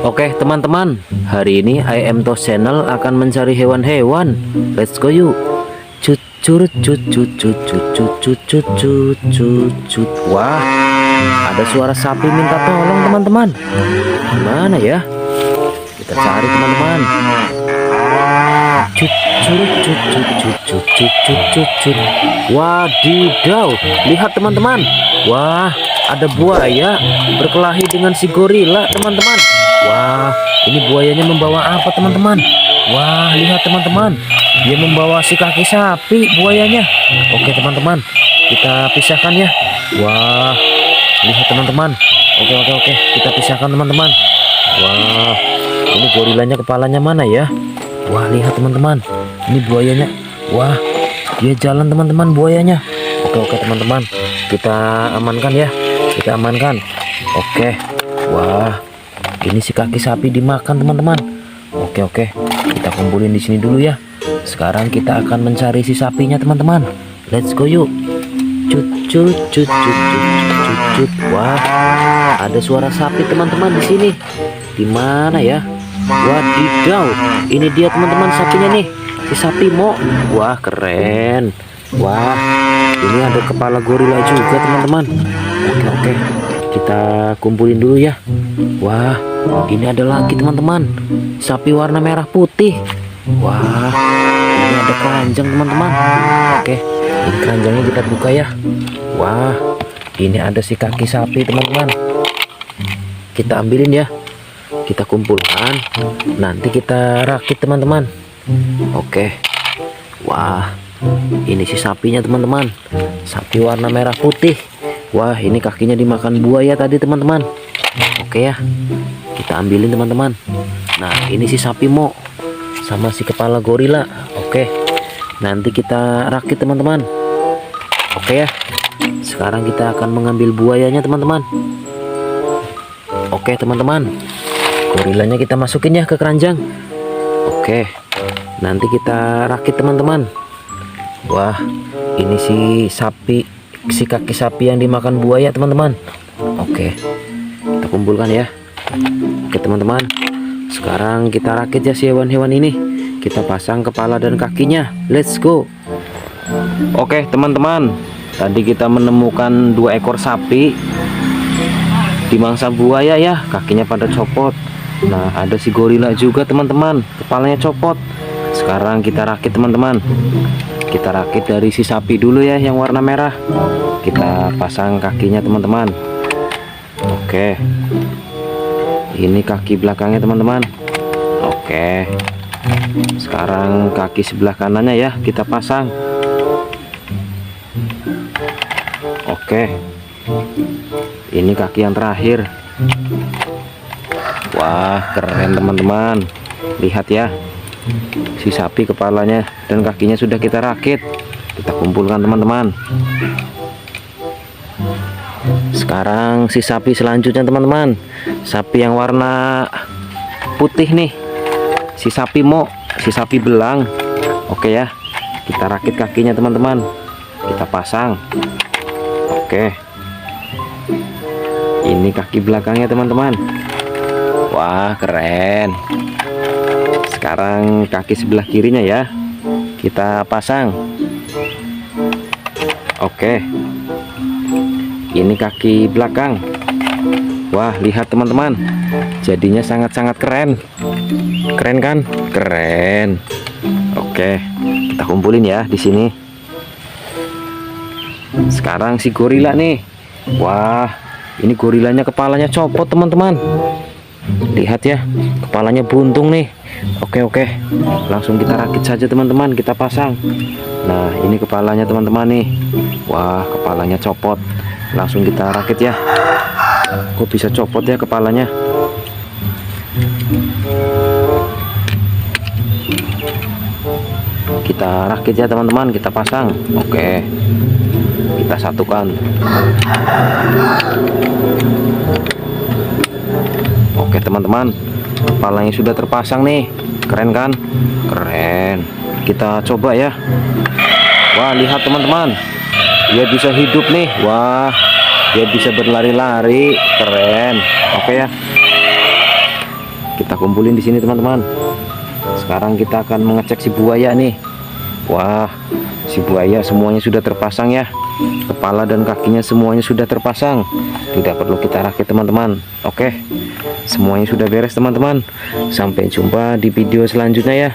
Oke teman-teman, hari ini IM Tos Channel akan mencari hewan-hewan. Let's go yuk. Cut cut cut cut cut cut. Wah, ada suara sapi minta tolong teman-teman. Mana ya? Kita cari teman-teman. Cut cut cut cut cut. Wadidaw, lihat teman-teman. Wah, ada buaya berkelahi dengan si gorila teman-teman. Wah, ini buayanya membawa apa teman-teman? Wah, lihat teman-teman. Dia membawa si kaki sapi buayanya. Oke teman-teman, kita pisahkan ya. Wah, lihat teman-teman. Oke oke oke, kita pisahkan teman-teman. Wah, ini gorilanya kepalanya mana ya? Wah, lihat teman-teman. Ini buayanya. Wah, dia jalan teman-teman buayanya. Oke oke teman-teman, kita amankan ya. Kita amankan. Oke. Wah, ini si kaki sapi dimakan teman-teman. Oke oke, kita kumpulin di sini dulu ya. Sekarang kita akan mencari si sapinya teman-teman. Let's go yuk. Cut cut cut cut cut cut. Wah, ada suara sapi teman-teman di sini. Di mana ya? Wadidaw, ini dia teman-teman sapinya nih. Si sapi mo. Wah, keren. Wah, ini ada kepala gorila juga teman-teman. Oke oke, kita kumpulin dulu ya. Wah, ini ada lagi teman-teman. Sapi warna merah putih. Wah, ini ada keranjang teman-teman. Oke, ini keranjangnya kita buka ya. Wah, ini ada si kaki sapi teman-teman. Kita ambilin ya. Kita kumpulkan. Nanti kita rakit teman-teman. Oke. Wah, ini si sapinya teman-teman. Sapi warna merah putih. Wah, ini kakinya dimakan buaya tadi teman-teman. Oke ya. Kita ambilin teman-teman. Nah, ini si sapi mo sama si kepala gorila. Oke. Nanti kita rakit teman-teman. Oke ya. Sekarang kita akan mengambil buayanya teman-teman. Oke teman-teman. Gorilanya kita masukin ya ke keranjang. Oke. Nanti kita rakit teman-teman. Wah, ini si sapi, si kaki sapi yang dimakan buaya teman-teman. Oke, kita kumpulkan ya. Oke teman-teman, sekarang kita rakit ya si hewan-hewan ini. Kita pasang kepala dan kakinya. Let's go. Oke teman-teman, tadi kita menemukan dua ekor sapi di mangsa buaya ya, kakinya pada copot. Nah, ada si gorila juga teman-teman, kepalanya copot. Sekarang kita rakit teman-teman. Kita rakit dari si sapi dulu ya yang warna merah. Kita pasang kakinya teman-teman. Oke. Ini kaki belakangnya teman-teman. Oke. Sekarang kaki sebelah kanannya ya kita pasang. Oke. Ini kaki yang terakhir. Wah keren teman-teman. Lihat ya si sapi kepalanya dan kakinya sudah kita rakit. Kita kumpulkan teman-teman. Sekarang si sapi selanjutnya teman-teman. Sapi yang warna putih nih. Si sapi mo si sapi belang. Oke ya kita rakit kakinya teman-teman. Kita pasang. Oke. Ini kaki belakangnya teman-teman. Wah keren sekarang kaki sebelah kirinya ya. Kita pasang. Oke. Ini kaki belakang. Wah lihat teman-teman. Jadinya sangat-sangat keren. Keren kan? Keren. Oke kita kumpulin ya di sini. Sekarang si gorila nih. Wah ini gorilanya kepalanya copot teman-teman lihat ya kepalanya buntung nih. Oke oke. Langsung kita rakit saja teman-teman. Kita pasang. Nah ini kepalanya teman-teman nih. Wah kepalanya copot. Langsung kita rakit ya. Kok bisa copot ya kepalanya? Kita rakit ya teman-teman. Kita pasang. Oke. Kita satukan Oke teman-teman. Kepalanya sudah terpasang nih. Keren kan? Keren. Kita coba ya. Wah lihat teman-teman. Dia bisa hidup nih. Wah dia bisa berlari-lari. Keren. Oke ya. Kita kumpulin di sini teman-teman. Sekarang kita akan mengecek si buaya nih wah si buaya semuanya sudah terpasang ya. Kepala dan kakinya semuanya sudah terpasang. Tidak perlu kita rakit teman-teman. Oke semuanya sudah beres teman-teman. Sampai jumpa di video selanjutnya ya